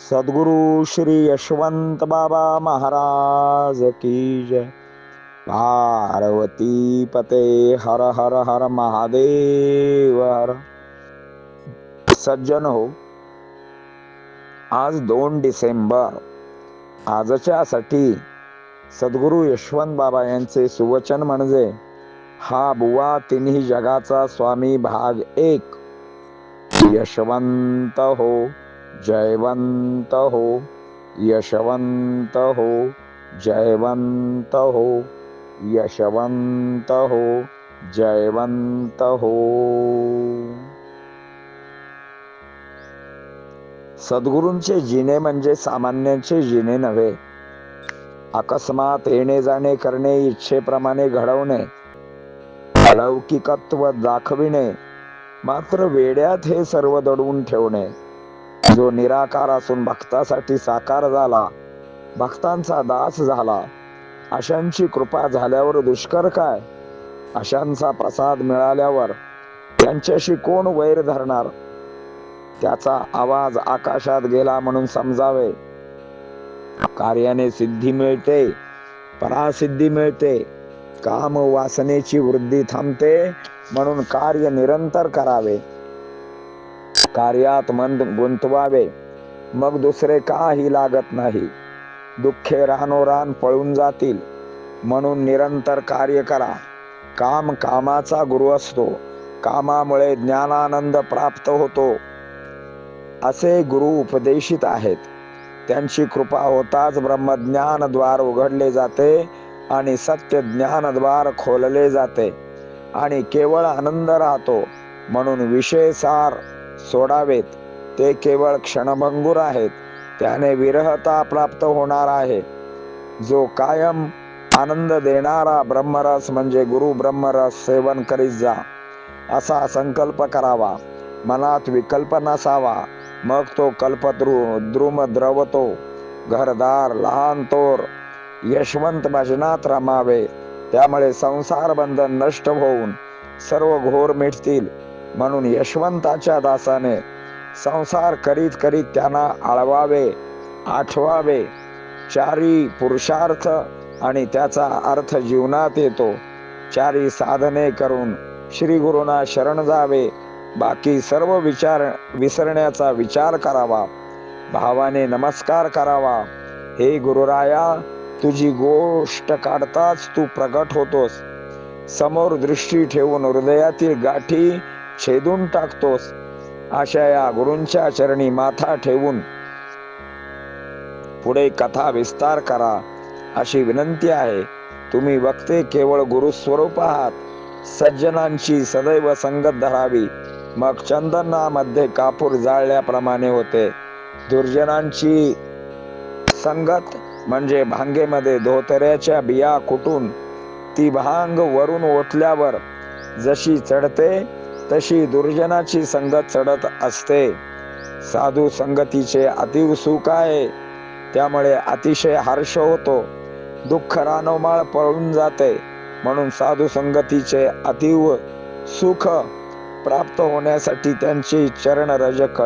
सद्गुरु श्री यशवंत बाबा महाराज की जय। पार्वती पते हर हर हर महादेव हर। सज्जन हो आज दोन डिसेंबर आजच्यासाठी सद्गुरु यशवंत बाबा यांचे सुवचन म्हणजे हा बुवा तिन्ही जगाचा स्वामी भाग एक यशवंत हो। जयवंत हो यशवंत हो जयवंत हो यशवंत हो जयवंत हो सद्गुरूंचे जिने म्हणजे सामान्यांचे जिने नव्हे. अकस्मात येणे जाणे करणे इच्छेप्रमाणे घडवणे अलौकिकत्व दाखविणे मात्र वेड्यात हे सर्व दडवून ठेवणे. जो निराकार असून भक्तासाठी साकार झाला भक्तांचा दास झाला अशांची कृपा झाल्यावर दुष्कर काय? अशांचा प्रसाद मिळाल्यावर त्यांच्याशी कोण वैर धरणार? त्याचा आवाज आकाशात गेला म्हणून समजावे. कार्याने सिद्धी मिळते परासिद्धी मिळते काम वासनेची वृद्धी थांबते म्हणून कार्य निरंतर करावे. कार्यात मन गुंतवावे. मग दुसरे काही लागत नाही. दुःखे रानोरान पळून जातील. म्हणून निरंतर कार्य करा. काम कामाचा गुरु असतो. कामामुळे ज्ञानानंद प्राप्त होतो. असे गुरु उपदेशित आहेत. त्यांची कृपा होताच ब्रह्मज्ञान द्वार उघडले जाते आणि सत्य ज्ञान द्वार खोलले जाते. आणि केवळ आनंद राहतो. म्हणून विषय सार सोडावेत. ते केवळ क्षणभंगूर आहेत. त्याने विरहता प्राप्त होणार आहे. जो कायम आनंद देणारा ब्रह्मरस म्हणजे गुरु ब्रह्मरस सेवन करीत जा असा संकल्प करावा. मनात विकल्प नसावा. मग तो कल्पद्रु द्रुम द्रवतो घरदार लहान तोर यशवंत भजनात रमावे. त्यामुळे संसार बंधन नष्ट होऊन सर्व घोर मिटतील. म्हणून यशवंताच्या दासाने संसार करीत करीत त्यांना आळवावे आठवावे. चारी पुरुषार्थ आणि त्याचा अर्थ जीवनात येतो. चारी साधने करून श्री गुरुना शरण जावे. बाकी सर्व विचार विसरण्याचा विचार करावा. भावाने नमस्कार करावा. हे गुरुराया तुझी गोष्ट काढताच तू प्रगट होतोस. समोर दृष्टी ठेवून हृदयातील गाठी छेदून टाकतोस. अशा या गुरूंच्या चरणी माथा ठेवून पुढे कथा विस्तार करा. अशी विनंती आहे तुम्ही वक्ते केवळ गुरु स्वरूप आहात. सज्जनांची सदैव संगत धरावी. मग चंदनामध्ये कापूर जाळल्याप्रमाणे होते. दुर्जनांची संगत म्हणजे भांगेमध्ये धोतऱ्याच्या बिया कुटून ती भांग वरून ओतल्यावर जशी चढते तशी दुर्जनाची संगत चढत असते. साधू संगतीचे अतिव सुख आहे. त्यामुळे अतिशय हर्ष होतो. दुःख रानोमाळ पळून जाते. म्हणून साधू संगतीचे अतिव सुख प्राप्त होण्यासाठी त्यांची चरण रजक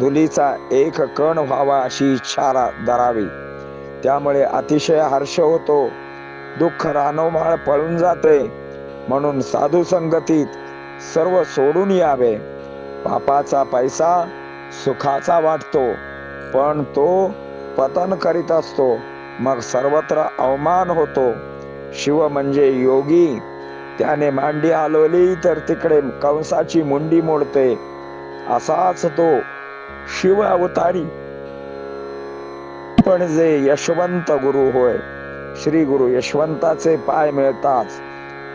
धुलीचा एक कण व्हावा अशी इच्छा धरावी. त्यामुळे अतिशय हर्ष होतो. दुःख रानोमाळ पळून जाते. म्हणून साधू संगतीत सर्व सोडून यावे. पापाचा पैसा सुखाचा वाटतो पण तो पतन करीत असतो. मग सर्वत्र अवमान होतो. शिव म्हणजे योगी. त्याने मांडी हलवली तर तिकडे कंसाची मुंडी मोडते. असाच तो शिव अवतारी. पण जे यशवंत गुरु होय श्री गुरु यशवंताचे पाय मिळताच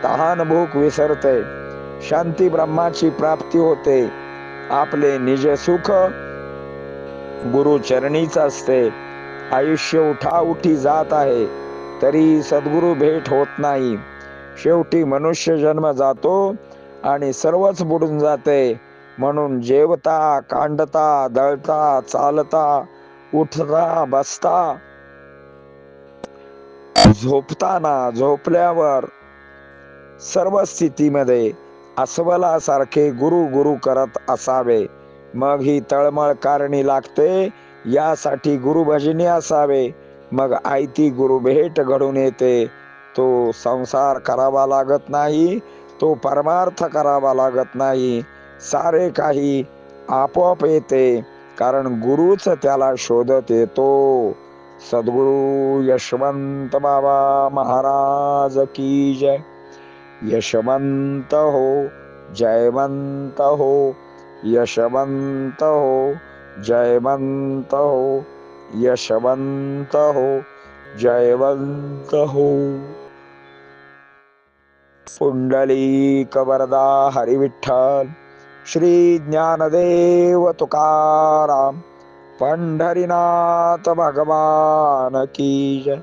तहान भूक विसरते. शांती ब्रह्माची प्राप्ती होते. आपले निज सुख गुरु चरणीच असते. आयुष्य उठाउठी जात आहे तरी सद्गुरु भेट होत नाही. शेवटी मनुष्य जन्म जातो आणि सर्वच बुडून जाते. म्हणून जेवता कांडता दळता चालता उठता बसता झोपताना झोपल्यावर सर्व स्थितीमध्ये अस्वलासारखे गुरु गुरु करत असावे. मग ही तळमळ कारणी लागते यासाठी गुरुभजनी असावे. मग आयती गुरु भेट घडून येते. तो संसार करावा लागत नाही तो परमार्थ करावा लागत नाही. सारे काही आपोआप येते कारण गुरुच त्याला शोधत येतो. सद्गुरु यशवंत बाबा महाराज की जय. यशवंत हो जयवंत हो यशवंत हो जयवंत हो यशवंत हो जयवंत हो पुंडली वरदा हरिविठ्ठल श्री ज्ञानदेव तुकाराम पंढरीनाथ भगवान की जय।